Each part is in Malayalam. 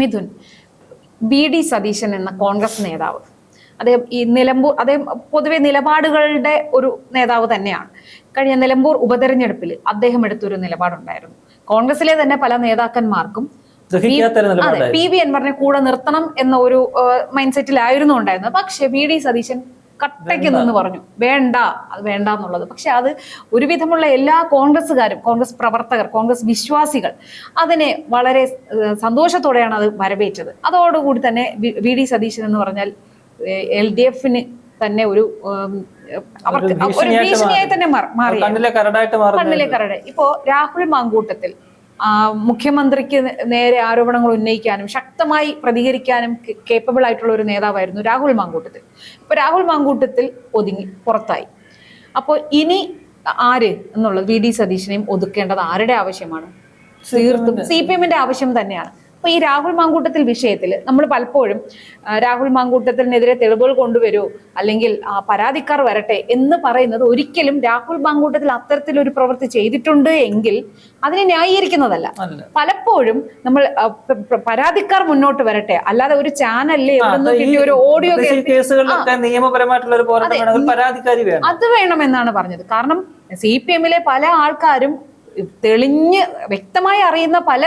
മിഥുൻ ബി ഡി സതീശൻ എന്ന കോൺഗ്രസ് നേതാവ്. അദ്ദേഹം ഈ നിലമ്പൂർ അദ്ദേഹം പൊതുവെ നിലപാടുകളുടെ ഒരു നേതാവ് തന്നെയാണ്. കഴിഞ്ഞ നിലമ്പൂർ ഉപതെരഞ്ഞെടുപ്പിൽ അദ്ദേഹം എടുത്തൊരു നിലപാടുണ്ടായിരുന്നു. കോൺഗ്രസിലെ തന്നെ പല നേതാക്കന്മാർക്കും പി വി എൻവറിനെ കൂടെ നിർത്തണം എന്ന ഒരു മൈൻഡ് സെറ്റിലായിരുന്നു ഉണ്ടായിരുന്നത്. പക്ഷെ വി ഡി സതീശൻ കട്ടയ്ക്ക് നിന്ന് പറഞ്ഞു. വേണ്ട അത് വേണ്ട എന്നുള്ളത്. പക്ഷെ അത് ഒരുവിധമുള്ള എല്ലാ കോൺഗ്രസ്സുകാരും കോൺഗ്രസ് പ്രവർത്തകർ കോൺഗ്രസ് വിശ്വാസികൾ അതിനെ വളരെ സന്തോഷത്തോടെയാണ് അത് വരവേറ്റത്. അതോടുകൂടി തന്നെ വി- ഡി സതീശൻ എന്ന് പറഞ്ഞാൽ എൽ ഡി എഫിന് തന്നെ ഒരു അവർക്ക് ഒരു ഭീഷണിയായി തന്നെ മാറി- കണ്ണിലെ കരട്. ഇപ്പോ രാഹുൽ മാങ്കൂട്ടത്തിൽ മുഖ്യമന്ത്രിക്ക് നേരെ ആരോപണങ്ങൾ ഉന്നയിക്കാനും ശക്തമായി പ്രതികരിക്കാനും കേപ്പബിൾ ആയിട്ടുള്ള ഒരു നേതാവായിരുന്നു രാഹുൽ മാങ്കൂട്ടത്തിൽ. ഇപ്പൊ രാഹുൽ മാങ്കൂട്ടത്തിൽ ഒതുങ്ങി പുറത്തായി. അപ്പോൾ ഇനി ആര് എന്നുള്ളത് വി ഡി സതീശനെയും ഒതുക്കേണ്ടത് ആരുടെ ആവശ്യമാണ്? തീർത്തും സി പി എമ്മിന്റെ ആവശ്യം തന്നെയാണ്. അപ്പൊ ഈ രാഹുൽ മാങ്കൂട്ടത്തിൽ വിഷയത്തിൽ നമ്മൾ പലപ്പോഴും രാഹുൽ മാങ്കൂട്ടത്തിനെതിരെ തെളിവുകൾ കൊണ്ടുവരൂ അല്ലെങ്കിൽ ആ, പരാതിക്കാർ വരട്ടെ എന്ന് പറയുന്നത് ഒരിക്കലും രാഹുൽ മാങ്കൂട്ടത്തിൽ അത്തരത്തിലൊരു പ്രവൃത്തി ചെയ്തിട്ടുണ്ട് എങ്കിൽ അതിനെ ന്യായീകരിക്കുന്നതല്ല. പലപ്പോഴും നമ്മൾ പരാതിക്കാർ മുന്നോട്ട് വരട്ടെ. അല്ലാതെ ഒരു ചാനലിൽ ഒരു ഓഡിയോ കേസുകളിലൊക്കെ നിയമപരമായിട്ടുള്ള ഒരു പോരാട്ടം അത് വേണമെന്നാണ് പറഞ്ഞത്. കാരണം സി പി എമ്മിലെ പല ആൾക്കാരും തെളിഞ്ഞ് വ്യക്തമായി അറിയുന്ന പല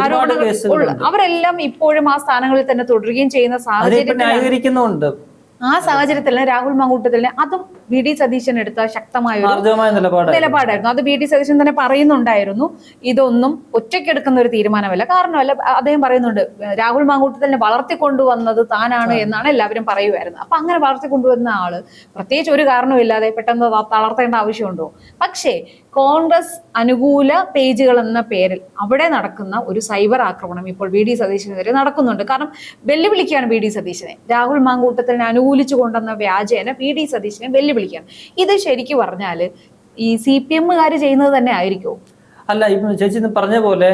ആരോപണങ്ങളും. അവരെല്ലാം ഇപ്പോഴും ആ സ്ഥാനങ്ങളിൽ തന്നെ തുടരുകയും ചെയ്യുന്ന സാഹചര്യത്തിലുണ്ട് ആ സാഹചര്യത്തിൽ രാഹുൽ മാങ്കൂട്ടത്തിൽ അതും വി ഡി സതീശൻ എടുത്ത ശക്തമായ നിലപാടായിരുന്നു. അത് വി ഡി സതീശൻ തന്നെ പറയുന്നുണ്ടായിരുന്നു. ഇതൊന്നും ഒറ്റയ്ക്കെടുക്കുന്ന ഒരു തീരുമാനമല്ല. കാരണമല്ല അദ്ദേഹം പറയുന്നുണ്ട് രാഹുൽ മാങ്കൂട്ടത്തിനെ വളർത്തിക്കൊണ്ടുവന്നത് താനാണ് എന്നാണ് എല്ലാവരും പറയുമായിരുന്നത് അപ്പൊ അങ്ങനെ വളർത്തിക്കൊണ്ടുവന്ന ആൾ പ്രത്യേകിച്ച് ഒരു കാരണവുമില്ലാതെ പെട്ടെന്ന് തളർത്തേണ്ട ആവശ്യമുണ്ടോ? പക്ഷേ കോൺഗ്രസ് അനുകൂല പേജുകൾ എന്ന പേരിൽ അവിടെ നടക്കുന്ന ഒരു സൈബർ ആക്രമണം ഇപ്പോൾ വി ഡി സതീശനെതിരെ നടക്കുന്നുണ്ട്. കാരണം വെല്ലുവിളിക്കുകയാണ് വി ഡി സതീശനെ. രാഹുൽ മാങ്കൂട്ടത്തിനെ അനുകൂലിച്ചു കൊണ്ടെന്ന വ്യാജേന വി ഡി സതീശനെ വെല്ലുവിളിക്കുകയാണ്. ഇത് ശരിക്കും പറഞ്ഞാൽ ഈ സി പി എമ്മുകാർ ചെയ്യുന്നത് തന്നെ ആയിരിക്കുമോ അല്ല ഇപ്പം ചേച്ചി പറഞ്ഞ പോലെ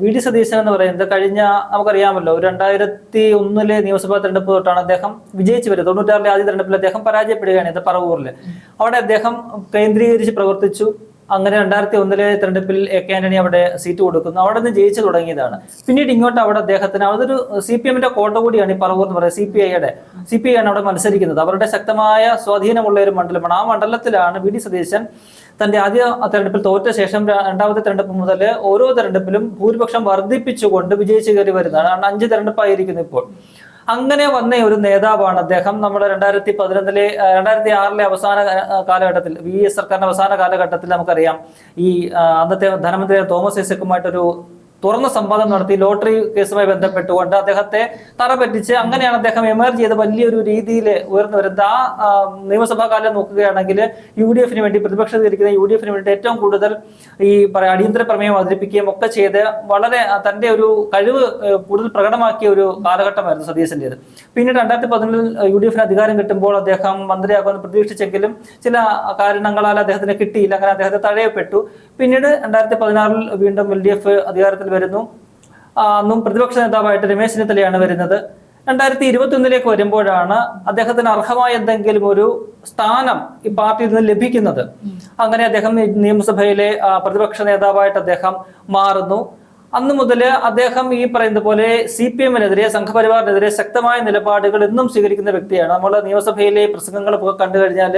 വി ഡി സതീശൻ എന്ന് പറയുന്നത് കഴിഞ്ഞ നമുക്കറിയാമല്ലോ രണ്ടായിരത്തി ഒന്നിലെ നിയമസഭാ തെരഞ്ഞെടുപ്പ് തൊട്ടാണ് അദ്ദേഹം വിജയിച്ചു വരുന്നത്. തൊണ്ണൂറ്റാറിലെ ആദ്യ തെരഞ്ഞെടുപ്പിൽ അദ്ദേഹം പരാജയപ്പെടുകയാണ് ഇത് പറവൂരിൽ അവിടെ അദ്ദേഹം കേന്ദ്രീകരിച്ച് പ്രവർത്തിച്ചു. അങ്ങനെ രണ്ടായിരത്തി ഒന്നിലെ തെരഞ്ഞെടുപ്പിൽ എ കെ ആന്റണി അവിടെ സീറ്റ് കൊടുക്കുന്നു. അവിടെ നിന്ന് ജയിച്ചു തുടങ്ങിയതാണ്. പിന്നീട് ഇങ്ങോട്ട് അവിടെ അദ്ദേഹത്തിന് അതൊരു സി പി എമ്മിന്റെ കോട്ട കൂടിയാണ് ഈ പറവൂർ എന്ന് പറയുന്നത്. സി പി ഐയുടെ സി പി ഐ ആണ് അവിടെ മത്സരിക്കുന്നത്. അവരുടെ ശക്തമായ സ്വാധീനമുള്ള ഒരു മണ്ഡലമാണ്. ആ മണ്ഡലത്തിലാണ് വി ഡി സതീശൻ തന്റെ ആദ്യ തെരഞ്ഞെടുപ്പിൽ തോറ്റ ശേഷം രണ്ടാമത്തെ തെരഞ്ഞെടുപ്പ് മുതൽ ഓരോ തെരഞ്ഞെടുപ്പിലും ഭൂരിപക്ഷം വർദ്ധിപ്പിച്ചുകൊണ്ട് വിജയിച്ചു കയറി വരുന്നതാണ്. അഞ്ച് തെരഞ്ഞെടുപ്പായിരിക്കുന്നു ഇപ്പോൾ. അങ്ങനെ വന്ന ഒരു നേതാവാണ് അദ്ദേഹം. നമ്മുടെ രണ്ടായിരത്തി പതിനൊന്നിലെ രണ്ടായിരത്തി ആറിലെ അവസാന കാലഘട്ടത്തിൽ വി എസ് സർക്കാരിന്റെ അവസാന കാലഘട്ടത്തിൽ നമുക്കറിയാം. ഈ അന്നത്തെ ധനമന്ത്രി തോമസ് ഐസക്കുമായിട്ടൊരു തുറന്ന സംവാദം നടത്തി ലോട്ടറി കേസുമായി ബന്ധപ്പെട്ടുകൊണ്ട് അദ്ദേഹത്തെ തറപറ്റിച്ച് അങ്ങനെയാണ് അദ്ദേഹം എമർജ് ചെയ്ത് വലിയൊരു രീതിയിൽ ഉയർന്നു വരുന്നത് ആ നിയമസഭാ കാലം നോക്കുകയാണെങ്കിൽ യു ഡി എഫിന് വേണ്ടി പ്രതിപക്ഷത്തിരിക്കുന്ന യു ഡി എഫിന് വേണ്ടി ഏറ്റവും കൂടുതൽ ഈ പറയാ അടിയന്തര പ്രമേയം അവതരിപ്പിക്കുകയും ഒക്കെ ചെയ്ത് വളരെ തന്റെ ഒരു കഴിവ് കൂടുതൽ പ്രകടമാക്കിയ ഒരു കാലഘട്ടമായിരുന്നു സതീശന്റേത് പിന്നീട് രണ്ടായിരത്തി പതിനൊന്നിൽ യു ഡി എഫിന് അധികാരം കിട്ടുമ്പോൾ അദ്ദേഹം മന്ത്രിയാകുമെന്ന് പ്രതീക്ഷിച്ചെങ്കിലും ചില കാരണങ്ങളാൽ അദ്ദേഹത്തിന് കിട്ടിയില്ല. അങ്ങനെ അദ്ദേഹത്തെ തഴയപ്പെട്ടു. പിന്നീട് രണ്ടായിരത്തി പതിനാറിൽ വീണ്ടും എൽ ഡി എഫ് അധികാരത്തിൽ വരുന്നു. അന്നും പ്രതിപക്ഷ നേതാവായിട്ട് രമേശ് ചെന്നിത്തലയാണ് വരുന്നത്. രണ്ടായിരത്തി ഇരുപത്തി ഒന്നിലേക്ക് വരുമ്പോഴാണ് അദ്ദേഹത്തിന് അർഹമായ എന്തെങ്കിലും ഒരു സ്ഥാനം ഈ പാർട്ടിയിൽ നിന്ന് ലഭിക്കുന്നത്. അങ്ങനെ അദ്ദേഹം നിയമസഭയിലെ പ്രതിപക്ഷ നേതാവായിട്ട് അദ്ദേഹം മാറുന്നു. അന്ന് മുതൽ അദ്ദേഹം ഈ പറയുന്ന പോലെ സി പി എമ്മിനെതിരെ സംഘപരിവാറിനെതിരെ ശക്തമായ നിലപാടുകൾ എന്നും സ്വീകരിക്കുന്ന വ്യക്തിയാണ്. നമ്മൾ നിയമസഭയിലെ പ്രസംഗങ്ങളൊക്കെ കണ്ടു കഴിഞ്ഞാൽ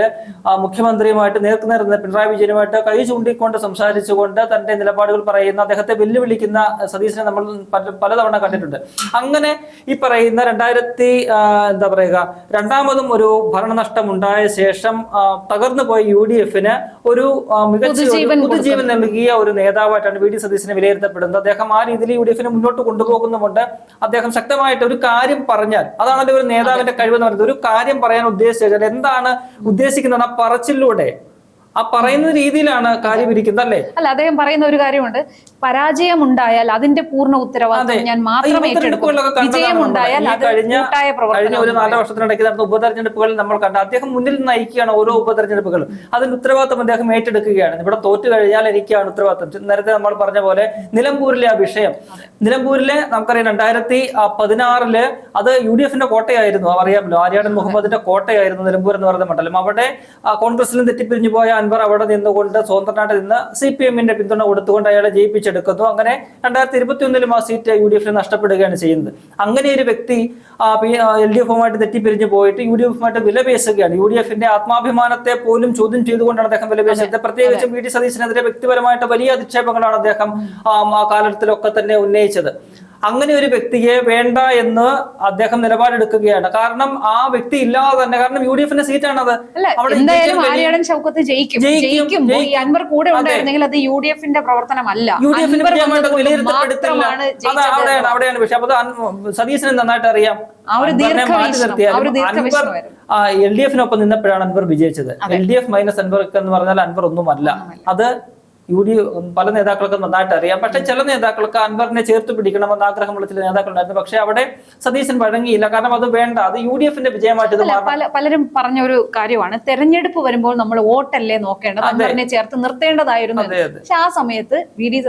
മുഖ്യമന്ത്രിയുമായിട്ട് നേർക്ക് നേർന്ന് പിണറായി വിജയനുമായിട്ട് കൈ ചൂണ്ടിക്കൊണ്ട് സംസാരിച്ചുകൊണ്ട് തന്റെ നിലപാടുകൾ പറയുന്ന അദ്ദേഹത്തെ വെല്ലുവിളിക്കുന്ന സതീശനെ നമ്മൾ പലതവണ കണ്ടിട്ടുണ്ട്. അങ്ങനെ ഈ പറയുന്ന രണ്ടായിരത്തി എന്താ പറയുക രണ്ടാമതും ഒരു ഭരണനഷ്ടം ഉണ്ടായ ശേഷം തകർന്നു പോയ യു ഡി എഫിന് ഒരു മികച്ച പുതുജീവൻ നൽകിയ ഒരു നേതാവായിട്ടാണ് വി ഡി സതീശനെ വിലയിരുത്തപ്പെടുന്നത്. അദ്ദേഹം ആ രീതിയിൽ യു ഡി എഫിനെ മുന്നോട്ട് കൊണ്ടുപോകുന്നുമുണ്ട്. അദ്ദേഹം ശക്തമായിട്ട് ഒരു കാര്യം പറഞ്ഞാൽ അതാണല്ലോ ഒരു നേതാവിന്റെ കഴിവെന്ന് പറയുന്നത് ഒരു കാര്യം പറയാൻ ഉദ്ദേശിച്ചാൽ എന്താണ് ഉദ്ദേശിക്കുന്നത് ആ പറച്ചിലൂടെ? ആ പറയുന്ന രീതിയിലാണ് കാര്യം ഇരിക്കുന്നത് അല്ലേ? അല്ല അദ്ദേഹം പറയുന്ന ഒരു കാര്യമുണ്ട്. പരാജയം ഉണ്ടായാൽ അതിന്റെ പൂർണ ഉത്തരവാദിത്വം ഞാൻ മാത്രം വിജയം ഉണ്ടായാൽ കഴിഞ്ഞ ഒരു നാല് വർഷത്തിനിടയ്ക്ക് നടന്ന ഉപതെരഞ്ഞെടുപ്പുകളിൽ നമ്മൾ കണ്ട അദ്ദേഹം മുന്നിൽ നയിക്കുകയാണ് ഓരോ ഉപതെരഞ്ഞെടുപ്പുകളും അതിന്റെ ഉത്തരവാദിത്വം അദ്ദേഹം ഏറ്റെടുക്കുകയാണ്. ഇവിടെ തോറ്റു കഴിഞ്ഞാൽ എനിക്കാണ് ഉത്തരവാദിത്വം. നേരത്തെ നമ്മൾ പറഞ്ഞ പോലെ നിലമ്പൂരിലെ ആ വിഷയം. നിലമ്പൂരിലെ നമുക്കറിയാം രണ്ടായിരത്തി പതിനാറിൽ അത് യു ഡി എഫിന്റെ കോട്ടയായിരുന്നു. അറിയാമല്ലോ ആര്യാടൻ മുഹമ്മദിന്റെ കോട്ടയായിരുന്നു നിലമ്പൂർ എന്ന് പറയുന്ന മണ്ഡലം. അവിടെ കോൺഗ്രസിലും തെറ്റിപ്പിരിഞ്ഞു പോയ അൻവർ അവിടെ നിന്നുകൊണ്ട് സ്വതന്ത്രനായിട്ട് നിന്ന് സി പി എമ്മിന്റെ പിന്തുണ കൊടുത്തുകൊണ്ട് അയാളെ ജയിപ്പിച്ചെടുക്കുന്നു. അങ്ങനെ രണ്ടായിരത്തി ഇരുപത്തി ഒന്നിലും ആ സീറ്റ് യു ഡി എഫിന് നഷ്ടപ്പെടുകയാണ് ചെയ്യുന്നത്. അങ്ങനെ ഒരു വ്യക്തി എൽ ഡി എഫുമായിട്ട് തെറ്റിപ്പിരിഞ്ഞു പോയിട്ട് യു ഡി എഫുമായിട്ട് വിലപേശുകയാണ്. യു ഡി എഫിന്റെ ആത്മാഭിമാനത്തെ പോലും ചോദ്യം ചെയ്തുകൊണ്ടാണ് അദ്ദേഹം വിലപേശുന്നത്. പ്രത്യേകിച്ചും വി ഡി സതീശിനെതിരെ വ്യക്തിപരമായിട്ട് വലിയ അധിക്ഷേപങ്ങളാണ് അദ്ദേഹം ആ, കാലഘട്ടത്തിലൊക്കെ തന്നെ ഉന്നയിച്ചത്. അങ്ങനെ ഒരു വ്യക്തിയെ വേണ്ട എന്ന് അദ്ദേഹം നിലപാടെടുക്കുകയാണ്. കാരണം ആ വ്യക്തി ഇല്ലാതെ തന്നെ കാരണം യു ഡി എഫിന്റെ സീറ്റാണ് എന്തായാലും ആര്യാടൻ ചൗക്കത്ത് ജയിക്കും. ജയിക്കും, ഈ അൻവർ കൂടെ ഉണ്ടായിരുന്നെങ്കിൽ അത് യു ഡി എഫിന്റെ പ്രവർത്തനമല്ല യു ഡി അത് അവിടെയാണ് അവിടെയാണ് പക്ഷെ അപ്പൊ അത് സതീശന് നന്നായിട്ട് അറിയാം. എൽ ഡി എഫിനൊപ്പം നിന്നപ്പോഴാണ് അൻവർ വിജയിച്ചത്. L D F minus Anvar എന്ന് പറഞ്ഞാൽ അൻവർ ഒന്നുമല്ല. അത് യു ഡി പല നേതാക്കൾക്കും നന്നായിട്ട് അറിയാം. പക്ഷെ ചില നേതാക്കൾക്ക് അൻവറിനെ ചേർത്ത് പിടിക്കണമെന്ന് ആഗ്രഹമുള്ള ചില നേതാക്കളുണ്ടായിരുന്നു. പക്ഷെ അവിടെ സതീശൻ വഴങ്ങിയില്ല. കാരണം അത് വേണ്ട. അത് യു ഡി എഫിന്റെ വിജയമായിട്ട് പലരും പറഞ്ഞ ഒരു കാര്യമാണ്. തെരഞ്ഞെടുപ്പ് വരുമ്പോൾ നമ്മൾ വോട്ടല്ലേ നോക്കേണ്ടത്? അൻവറിനെ ചേർത്ത് നിർത്തേണ്ടതായിരുന്നു. പക്ഷെ ആ സമയത്ത് വി ഡി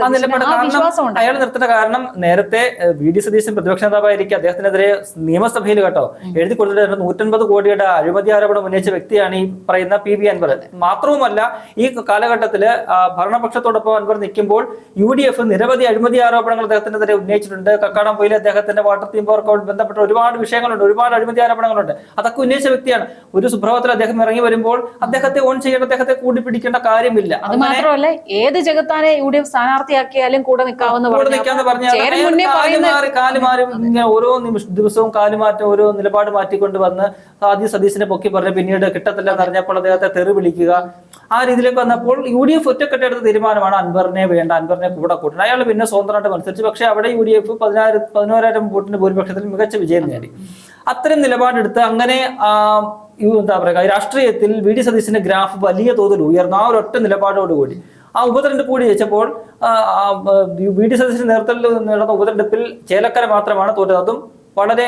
അയാൾ നിർത്തേണ്ട കാരണം നേരത്തെ വി ഡി സതീശൻ പ്രതിപക്ഷ നേതാവായിരിക്കും. അദ്ദേഹത്തിനെതിരെ നിയമസഭയിൽ കേട്ടോ എഴുതി കൊടുത്തിട്ട് നൂറ്റൻപത് കോടിയുടെ അഴിമതി ആരോപണം ഉന്നയിച്ച വ്യക്തിയാണ് ഈ പറയുന്ന പി വി അൻവർ. മാത്രവുമല്ല ഈ കാലഘട്ടത്തിൽ ആ, ഭരണപക്ഷത്തോടൊപ്പം അൻവർ നിൽക്കുമ്പോൾ യു ഡി എഫ് നിരവധി അഴിമതി ആരോപണങ്ങൾ അദ്ദേഹത്തിനെതിരെ ഉന്നയിച്ചിട്ടുണ്ട്. കക്കാടം പോയിലെ അദ്ദേഹത്തിന്റെ വാട്ടർ തീം പവർക്കോട് ബന്ധപ്പെട്ട ഒരുപാട് വിഷയങ്ങളുണ്ട്. ഒരുപാട് അഴിമതി ആരോപണങ്ങളുണ്ട്. അതൊക്കെ ഉന്നയിച്ച വ്യക്തിയാണ്. ഒരു സുപ്രഭാതത്തിൽ അദ്ദേഹം ഇറങ്ങി വരുമ്പോൾ അദ്ദേഹത്തെ ഓൺ ചെയ്യേണ്ട അദ്ദേഹത്തെ കൂടി പിടിക്കേണ്ട കാര്യമില്ല. അത് മാത്രമല്ല ഏത് ജഗത്താനെ യു ഡി എഫ് സ്ഥാനാർത്ഥിയാക്കിയാലും കൂടെ നിൽക്കാവുന്ന കാലുമാറി ഇങ്ങനെ ഓരോ നിമിഷ ദിവസവും കാലുമാറ്റം ഓരോ നിലപാട് മാറ്റിക്കൊണ്ട് വന്ന് ആദ്യം സതീശിനെ പൊക്കി പറഞ്ഞ് പിന്നീട് കിട്ടത്തില്ല എന്ന് അറിഞ്ഞപ്പോൾ അദ്ദേഹത്തെ തെറി വിളിക്കുക ആ രീതിയിലേക്ക് വന്നപ്പോൾ യു ഡി എഫ് ഒറ്റക്കെട്ടെടുത്ത തീരുമാനമാണ് അൻവറിനെ വേണ്ട അൻവറിനെ കൂടെ കൂട്ടണം. അയാൾ പിന്നെ സ്വതന്ത്രമായിട്ട് മത്സരിച്ചു. പക്ഷേ അവിടെ യു ഡി എഫ് പതിനായിരം പതിനോരായിരം വോട്ടിന്റെ ഭൂരിപക്ഷത്തിൽ മികച്ച വിജയം നേടി. അത്തരം നിലപാടെടുത്ത് അങ്ങനെ എന്താ പറയുക രാഷ്ട്രീയത്തിൽ വി ഡി സതീശന്റെ ഗ്രാഫ് വലിയ തോതിൽ ഉയർന്നു. ആ ഒരു ഒറ്റ നിലപാടോടുകൂടി. ആ ഉപതെരഞ്ഞെടുപ്പ് കൂടി ജയിച്ചപ്പോൾ വി ഡി സതീശന്റെ നേതൃത്വത്തിൽ നടന്ന ഉപതെരഞ്ഞെടുപ്പിൽ ചേലക്കര മാത്രമാണ് തോറ്റത്. അതും വളരെ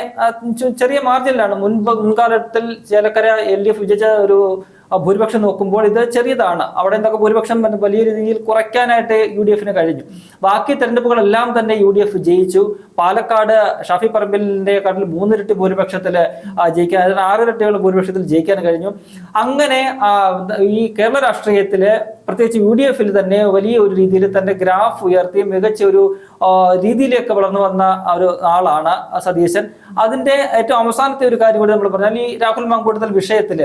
ചെറിയ മാർജിനിലാണ് മുൻപ് മുൻകാലത്തിൽ ചേലക്കര എൽ ഡി എഫ് വിജയിച്ച ഒരു ഭൂരിപക്ഷം നോക്കുമ്പോൾ ഇത് ചെറിയതാണ്. അവിടെ എന്തൊക്കെ ഭൂരിപക്ഷം വലിയ രീതിയിൽ കുറയ്ക്കാനായിട്ട് യു ഡി എഫിന് കഴിഞ്ഞു. ബാക്കി തെരഞ്ഞെടുപ്പുകളെല്ലാം തന്നെ യു ഡി എഫ് ജയിച്ചു. പാലക്കാട് ഷാഫി പറമ്പിലിന്റെ കടൽ മൂന്നിരട്ടി ഭൂരിപക്ഷത്തിൽ ജയിക്കാൻ അതിന് ആറിരട്ടിയുള്ള ഭൂരിപക്ഷത്തിൽ ജയിക്കാൻ കഴിഞ്ഞു. അങ്ങനെ ഈ കേരള രാഷ്ട്രീയത്തിൽ പ്രത്യേകിച്ച് യു ഡി എഫിൽ തന്നെ വലിയ ഒരു രീതിയിൽ തന്നെ ഗ്രാഫ് ഉയർത്തി മികച്ച ഒരു രീതിയിലേക്ക് വളർന്നു വന്ന ഒരു ആളാണ് സതീശൻ. അതിന്റെ ഏറ്റവും അവസാനത്തെ ഒരു കാര്യം കൂടി നമ്മൾ പറഞ്ഞാൽ ഈ രാഹുൽ മാങ്കൂട്ടത്തിൽ വിഷയത്തിൽ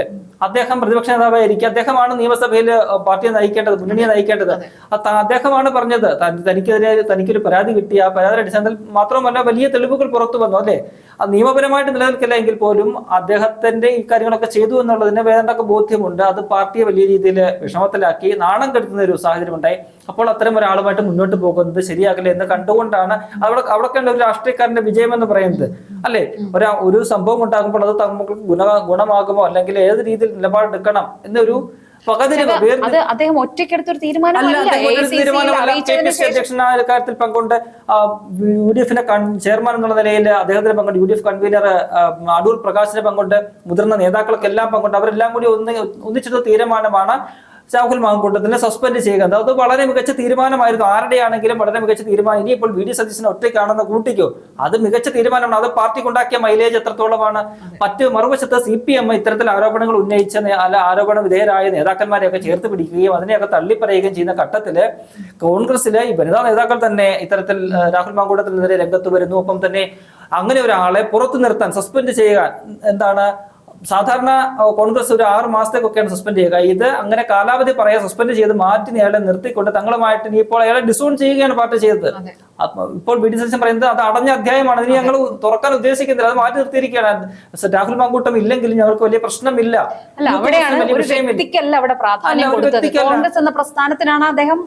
അദ്ദേഹം പ്രതിപക്ഷ നേതാവായിരിക്കും അദ്ദേഹമാണ് നിയമസഭയിൽ പാർട്ടിയെ നയിക്കേണ്ടത് മുന്നണിയെ നയിക്കേണ്ടത്. അദ്ദേഹമാണ് പറഞ്ഞത് തനിക്കെതിരെ തനിക്കൊരു പരാതി കിട്ടിയ ആ പരാതി അടിസ്ഥാനത്തിൽ മാത്രമല്ല വലിയ തെളിവുകൾ പുറത്തു വന്നു അല്ലെ? നിയമപരമായിട്ട് നിലനിൽക്കില്ല എങ്കിൽ പോലും അദ്ദേഹത്തിന്റെ ഈ കാര്യങ്ങളൊക്കെ ചെയ്തു എന്നുള്ളതിന് വേണ്ടൊക്കെ ബോധ്യമുണ്ട്? അത് പാർട്ടിയെ വലിയ രീതിയിൽ വിഷമത്തിലാക്കി നാണം കെടുത്തുന്ന ഒരു സാഹചര്യം ഉണ്ടായി അപ്പോൾ അത്തരം ഒരാളുമായിട്ട് മുന്നോട്ട് പോകുന്നത് ശരിയാകില്ല എന്ന് കണ്ടുകൊണ്ടാണ് അവിടെ അവിടെ ഒരു രാഷ്ട്രീയക്കാരന്റെ വിജയം എന്ന് പറയുന്നത്. അല്ലെ? ഒരു ഒരു സംഭവം ഉണ്ടാകുമ്പോൾ അത് നമുക്ക് ഗുണ ഗുണമാകുമോ? അല്ലെങ്കിൽ ഏത് രീതിയിൽ നിലപാടെടുക്കണം എന്നൊരു അത് അദ്ദേഹം ഒറ്റയ്ക്കെടുത്തൊരു തീരുമാനമല്ല. കാര്യത്തിൽ പങ്കുണ്ട് യു ഡി എഫിന്റെ ചെയർമാൻ എന്നുള്ള നിലയിൽ അദ്ദേഹത്തിന് പങ്കുണ്ട് U D F convener Adoor പ്രകാശിന് പങ്കുണ്ട് മുതിർന്ന നേതാക്കൾക്കെല്ലാം പങ്കുണ്ട് അവരെല്ലാം കൂടി ഒന്ന് ഒന്നിച്ചെടുത്ത തീരുമാനമാണ് രാഹുൽ മാങ്കൂട്ടത്തിനെ സസ്പെൻഡ് ചെയ്യുക. അത് വളരെ മികച്ച തീരുമാനമായിരുന്നു. ആരുടെയാണെങ്കിലും വളരെ മികച്ച തീരുമാനം. ഇനിയിപ്പോൾ വി ഡി സതീശനെ ഒറ്റയ്ക്കാണെന്ന് കൂട്ടിക്കോ? അത് മികച്ച തീരുമാനമാണ്. അത് പാർട്ടിക്ക് ഉണ്ടാക്കിയ മൈലേജ് എത്രത്തോളമാണ്? മറ്റ് മറുവശത്ത് സി പി എം ഇത്തരത്തിൽ ആരോപണങ്ങൾ ഉന്നയിച്ച അല്ല ആരോപണ വിധേയരായ നേതാക്കന്മാരെയൊക്കെ ചേർത്ത് പിടിക്കുകയും അതിനെയൊക്കെ തള്ളിപ്പറയുകയും ചെയ്യുന്ന ഘട്ടത്തിൽ കോൺഗ്രസിലെ ഈ വനിതാ നേതാക്കൾ തന്നെ ഇത്തരത്തിൽ രാഹുൽ മാങ്കൂട്ടത്തിനെതിരെ രംഗത്ത് വരുന്നു. ഒപ്പം തന്നെ അങ്ങനെ ഒരാളെ പുറത്തു നിർത്താൻ സസ്പെൻഡ് ചെയ്യുക. എന്താണ് സാധാരണ കോൺഗ്രസ് ഒരു ആറ് മാസത്തേക്കൊക്കെയാണ് സസ്പെൻഡ് ചെയ്യുക. ഇത് അങ്ങനെ കാലാവധി പറയാൻ സസ്പെൻഡ് ചെയ്ത് മാറ്റി അയാളെ നിർത്തിക്കൊണ്ട് തങ്ങളുമായിട്ട് ഇനി ഇപ്പോൾ അയാളെ ഡിസോൺ ചെയ്യുകയാണ് പാർട്ടി ചെയ്തത്. ഇപ്പോൾ ബി ഡി സതീശൻ പറയുന്നത് അത് അടഞ്ഞ അധ്യായമാണ്. ഇനി ഞങ്ങൾ തുറക്കാൻ ഉദ്ദേശിക്കുന്നില്ല. അത് മാറ്റി നിർത്തിയിരിക്കുകയാണ്. രാഹുൽ മാങ്കൂട്ടം ഇല്ലെങ്കിലും ഞങ്ങൾക്ക് വലിയ പ്രശ്നമില്ല. കോൺഗ്രസ് എന്ന പ്രസ്ഥാനത്തിനാണ് അദ്ദേഹം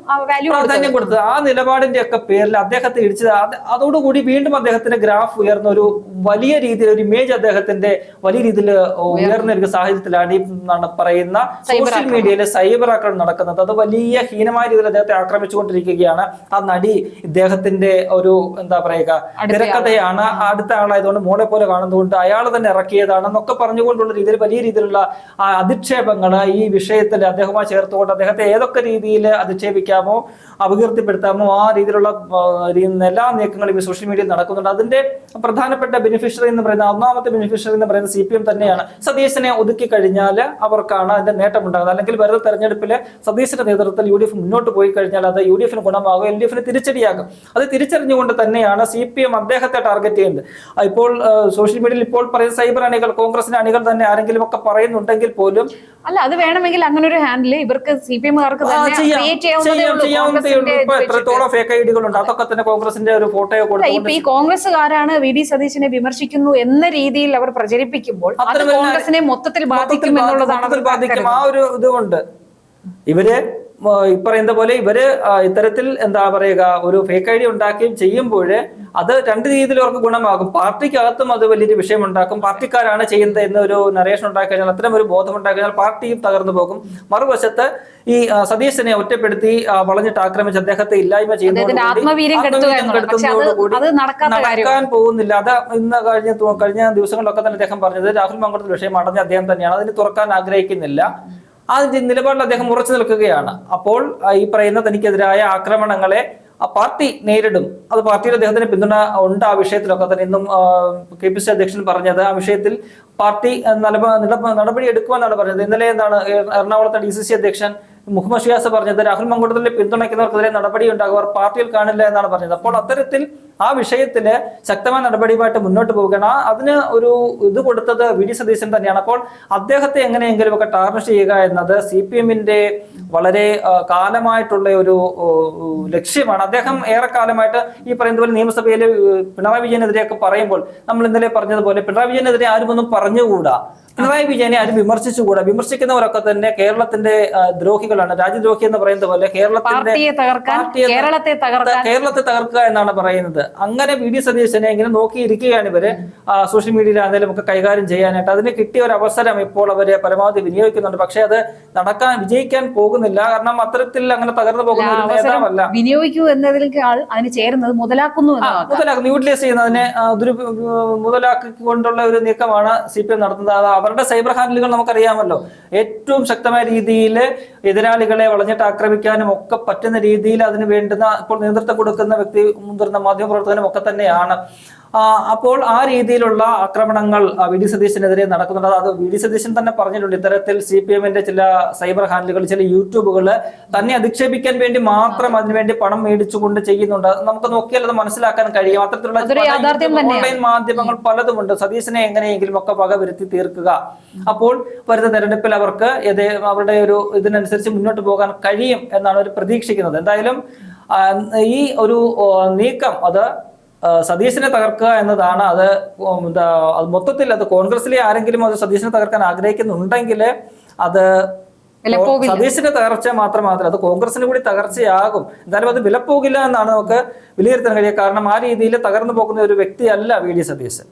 പ്രാധാന്യം കൊടുത്തത്. ആ നിലപാടിന്റെ ഒക്കെ പേരിൽ അദ്ദേഹത്തെ ഇടിച്ചത്. അത് അതോടുകൂടി വീണ്ടും അദ്ദേഹത്തിന്റെ ഗ്രാഫ് ഉയർന്ന ഒരു വലിയ രീതിയിൽ ഒരു ഇമേജ് അദ്ദേഹത്തിന്റെ വലിയ രീതിയിൽ ഉയർന്ന ഒരു സാഹചര്യത്തിലാണ് ഈ പറയുന്ന സോഷ്യൽ മീഡിയയിലെ സൈബർ ആക്രമണം നടക്കുന്നത്. അത് വലിയ ഹീനമായ രീതിയിൽ അദ്ദേഹത്തെ ആക്രമിച്ചുകൊണ്ടിരിക്കുകയാണ്. ആ നടി ഇദ്ദേഹത്തിന്റെ ഒരു എന്താ പറയുക തിരക്കഥയാണ്. അടുത്ത ആളായതുകൊണ്ട് മോളെ പോലെ കാണുന്നതുകൊണ്ട് അയാൾ തന്നെ ഇറക്കിയതാണെന്നൊക്കെ പറഞ്ഞുകൊണ്ടുള്ള രീതിയിൽ വലിയ രീതിയിലുള്ള ആ അധിക്ഷേപങ്ങൾ ഈ വിഷയത്തിൽ അദ്ദേഹവുമായി ചേർത്തുകൊണ്ട് അദ്ദേഹത്തെ ഏതൊക്കെ രീതിയിൽ അധിക്ഷേപിക്കാമോ അപകീർത്തിപ്പെടുത്താമോ ആ രീതിയിലുള്ള എല്ലാ നീക്കങ്ങളും ഈ സോഷ്യൽ മീഡിയയിൽ നടക്കുന്നുണ്ട്. അതിന്റെ പ്രധാനപ്പെട്ട ബെനിഫിഷ്യറി എന്ന് പറയുന്ന ഒന്നാമത്തെ ബെനിഫിഷ്യറി എന്ന് പറയുന്നത് സി പി എം തന്നെയാണ്. സതീശനെ ഒതുക്കി കഴിഞ്ഞാൽ അവർക്കാണ് അതിന്റെ നേട്ടം ഉണ്ടാകുന്നത് അല്ലെങ്കിൽ വരുന്ന തെരഞ്ഞെടുപ്പിൽ സതീശന്റെ നേതൃത്വത്തിൽ യു ഡി എഫ് മുന്നോട്ട് പോയി കഴിഞ്ഞാൽ അത് യു ഡി എഫിന് ഗുണമാകും എൽ ഡി എഫിന് തിരിച്ചടിയാകും. അത് തിരിച്ചറിഞ്ഞുകൊണ്ട് തന്നെയാണ് സി പി എം അദ്ദേഹത്തെ ടാർഗറ്റ് ചെയ്യുന്നത്. ഇപ്പോൾ സോഷ്യൽ മീഡിയയിൽ ഇപ്പോൾ പറയുന്ന സൈബർ അണികൾ കോൺഗ്രസിന്റെ അണികൾ തന്നെ ആരെങ്കിലും ഒക്കെ പറയുന്നുണ്ടെങ്കിൽ പോലും അല്ല അത് വേണമെങ്കിൽ അങ്ങനെ ഒരു ഹാൻഡിൽ ഇവർക്ക് സി പി എമ്മുകാർക്ക്. എത്രത്തോളം ഫേക്ക് ഐഡികളുണ്ട് അതൊക്കെ തന്നെ കോൺഗ്രസിന്റെ ഒരു ഇപ്പൊ ഈ കോൺഗ്രസ്സുകാരാണ് വി ഡി സതീശനെ വിമർശിക്കുന്നു എന്ന രീതിയിൽ അവർ പ്രചരിപ്പിക്കുമ്പോൾ അത് കോൺഗ്രസിനെ മൊത്തത്തിൽ ബാധിക്കും എന്നുള്ളതാണ് ആ ഒരു ഇതുകൊണ്ട് ഇവർ ഈ പറയുന്ന പോലെ ഇവർ ഇത്തരത്തിൽ എന്താ പറയുക ഒരു ഫേക്ക് ഐ ഡി ഉണ്ടാക്കുകയും ചെയ്യുമ്പോൾ അത് രണ്ട് രീതിയിൽ അവർക്ക് ഗുണമാകും. പാർട്ടിക്കകത്തും അത് വലിയൊരു വിഷയം ഉണ്ടാക്കും പാർട്ടിക്കാരാണ് ചെയ്യുന്നത് എന്നൊരു നരേഷൻ ഉണ്ടാക്കി കഴിഞ്ഞാൽ അത്തരം ഒരു ബോധം ഉണ്ടാക്കി കഴിഞ്ഞാൽ പാർട്ടിയും തകർന്നു പോകും. മറുവശത്ത് ഈ സതീശനെ ഒറ്റപ്പെടുത്തി വളഞ്ഞിട്ട് ആക്രമിച്ച് അദ്ദേഹത്തെ ഇല്ലായ്മ ചെയ്യുന്നതോടുകൂടി നടക്കാൻ പോകുന്നില്ല. അത് ഇന്ന് കഴിഞ്ഞ കഴിഞ്ഞ ദിവസങ്ങളിലൊക്കെ തന്നെ അദ്ദേഹം പറഞ്ഞത് രാഹുൽ മങ്കടത്തിൽ വിഷയം അടഞ്ഞ അദ്ദേഹം തന്നെയാണ്. അതിന് തുറക്കാൻ ആഗ്രഹിക്കുന്നില്ല. ആ നിലപാടിൽ അദ്ദേഹം ഉറച്ചു നിൽക്കുകയാണ്. അപ്പോൾ ഈ പറയുന്ന തനിക്കെതിരായ ആക്രമണങ്ങളെ ആ പാർട്ടി നേരിടും. അത് പാർട്ടിയിൽ അദ്ദേഹത്തിന് പിന്തുണ ഉണ്ട് ആ വിഷയത്തിലൊക്കെ. തന്നെ ഇന്നും കെ പി സി അധ്യക്ഷൻ പറഞ്ഞത് ആ വിഷയത്തിൽ പാർട്ടി നടപടി എടുക്കുമെന്നാണ് പറഞ്ഞത്. ഇന്നലെ എന്താണ് എറണാകുളത്തെ ഡി സി സി അധ്യക്ഷൻ മുഹമ്മദ് ഷിയാസ് പറഞ്ഞത് രാഹുൽ മങ്കൂട്ടത്തിലെ പിന്തുണയ്ക്കുന്നവർക്കെതിരെ നടപടി ഉണ്ടാകും അവർ പാർട്ടിയിൽ കാണില്ല എന്നാണ് പറഞ്ഞത്. അപ്പോൾ അത്തരത്തിൽ ആ വിഷയത്തിൽ ശക്തമായ നടപടിയുമായിട്ട് മുന്നോട്ട് പോകണം അതിന് ഒരു ഇത് കൊടുത്തത് വി ഡി സതീശൻ തന്നെയാണ്. അപ്പോൾ അദ്ദേഹത്തെ എങ്ങനെയെങ്കിലും ഒക്കെ ടാർണിഷ് ചെയ്യുക എന്നത് സി പി എമ്മിന്റെ വളരെ കാലമായിട്ടുള്ള ഒരു ലക്ഷ്യമാണ്. അദ്ദേഹം ഏറെക്കാലമായിട്ട് ഈ പറയുന്ന പോലെ നിയമസഭയിൽ പിണറായി വിജയനെതിരെയൊക്കെ പറയുമ്പോൾ നമ്മൾ ഇന്നലെ പറഞ്ഞതുപോലെ പിണറായി വിജയനെതിരെ ആരും ഒന്നും പറഞ്ഞുകൂടാ. പിണറായി വിജയനെ ആരും വിമർശിച്ചുകൂടാ. വിമർശിക്കുന്നവരൊക്കെ തന്നെ കേരളത്തിന്റെ ആ, ദ്രോഹികളാണ് രാജ്യദ്രോഹി എന്ന് പറയുന്നത് പോലെ കേരളത്തിന്റെ കേരളത്തെ കേരളത്തെ തകർക്കുക എന്നാണ് പറയുന്നത്. അങ്ങനെ വി ഡി സതീശനെ ഇങ്ങനെ നോക്കിയിരിക്കുകയാണ് ഇവർ. സോഷ്യൽ മീഡിയയിൽ ആണെങ്കിലും ഒക്കെ കൈകാര്യം ചെയ്യാനായിട്ട്. അതിന് കിട്ടിയ ഒരു അവസരം ഇപ്പോൾ അവർ പരമാവധി വിനിയോഗിക്കുന്നുണ്ട്. പക്ഷെ അത് നടക്കാൻ വിജയിക്കാൻ പോകുന്നില്ല. കാരണം അത്തരത്തിൽ അങ്ങനെ തകർന്നു പോകുന്ന ഒരു നേതാവല്ല. വിനിയോഗിക്കൂ എന്നതിലേക്കാൾ അതിന് ചേരുന്നത് മുതലാക്കുന്നു മുതലാക്കുന്നു. യൂട്ടിലൈസ് ചെയ്യുന്നതിനെ ദുരു മുതലാക്കിക്കൊണ്ടുള്ള ഒരു നീക്കമാണ് സി പി എം നടത്തുന്നത്. അവരുടെ സൈബർ ഹാൻഡിലുകൾ നമുക്കറിയാമല്ലോ. ഏറ്റവും ശക്തമായ രീതിയിൽ എതിരാളികളെ വളഞ്ഞിട്ട് ആക്രമിക്കാനും ഒക്കെ പറ്റുന്ന രീതിയിൽ അതിന് വേണ്ടുന്ന ഇപ്പോൾ നേതൃത്വം കൊടുക്കുന്ന വ്യക്തി മുതിർന്ന മാധ്യമപ്രവർത്തകനും ഒക്കെ തന്നെയാണ്. അപ്പോൾ ആ രീതിയിലുള്ള ആക്രമണങ്ങൾ വി. ഡി. സതീശനെതിരെ നടക്കുന്നുണ്ട്. അത് വി. ഡി. സതീശൻ തന്നെ പറഞ്ഞിട്ടുണ്ട്. ഇത്തരത്തിൽ സി. പി എമ്മിന്റെ ചില സൈബർ ഹാൻഡിലുകൾ ചില യൂട്യൂബുകൾ തന്നെ അധിക്ഷേപിക്കാൻ വേണ്ടി മാത്രം അതിനുവേണ്ടി പണം മേടിച്ചുകൊണ്ട് ചെയ്യുന്നുണ്ട്. നമുക്ക് നോക്കിയാൽ അത് മനസ്സിലാക്കാൻ കഴിയും. അത്തരത്തിലുള്ള ഓൺലൈൻ മാധ്യമങ്ങൾ പലതുമുണ്ട്. സതീശനെ എങ്ങനെയെങ്കിലും ഒക്കെ വക വരുത്തി തീർക്കുക. അപ്പോൾ വരുന്ന തെരഞ്ഞെടുപ്പിൽ അവർക്ക് അവരുടെ ഒരു ഇതിനനുസരിച്ച് മുന്നോട്ട് പോകാൻ കഴിയും എന്നാണ് അവർ പ്രതീക്ഷിക്കുന്നത്. എന്തായാലും ഈ ഒരു നീക്കം അത് സതീശനെ തകർക്കുക എന്നതാണ് അത് എന്താ മൊത്തത്തിൽ അത് കോൺഗ്രസിലെ ആരെങ്കിലും അത് സതീശനെ തകർക്കാൻ ആഗ്രഹിക്കുന്നുണ്ടെങ്കിൽ അത് സതീശിന്റെ തകർച്ച മാത്രമാത്രമല്ല അത് കോൺഗ്രസിന് കൂടി തകർച്ചയാകും. എന്തായാലും അത് വിലപ്പോകില്ല എന്നാണ് നമുക്ക് വിലയിരുത്താൻ കഴിയുക. കാരണം ആ രീതിയിൽ തകർന്നു പോകുന്ന ഒരു വ്യക്തിയല്ല വി ഡി സതീശൻ.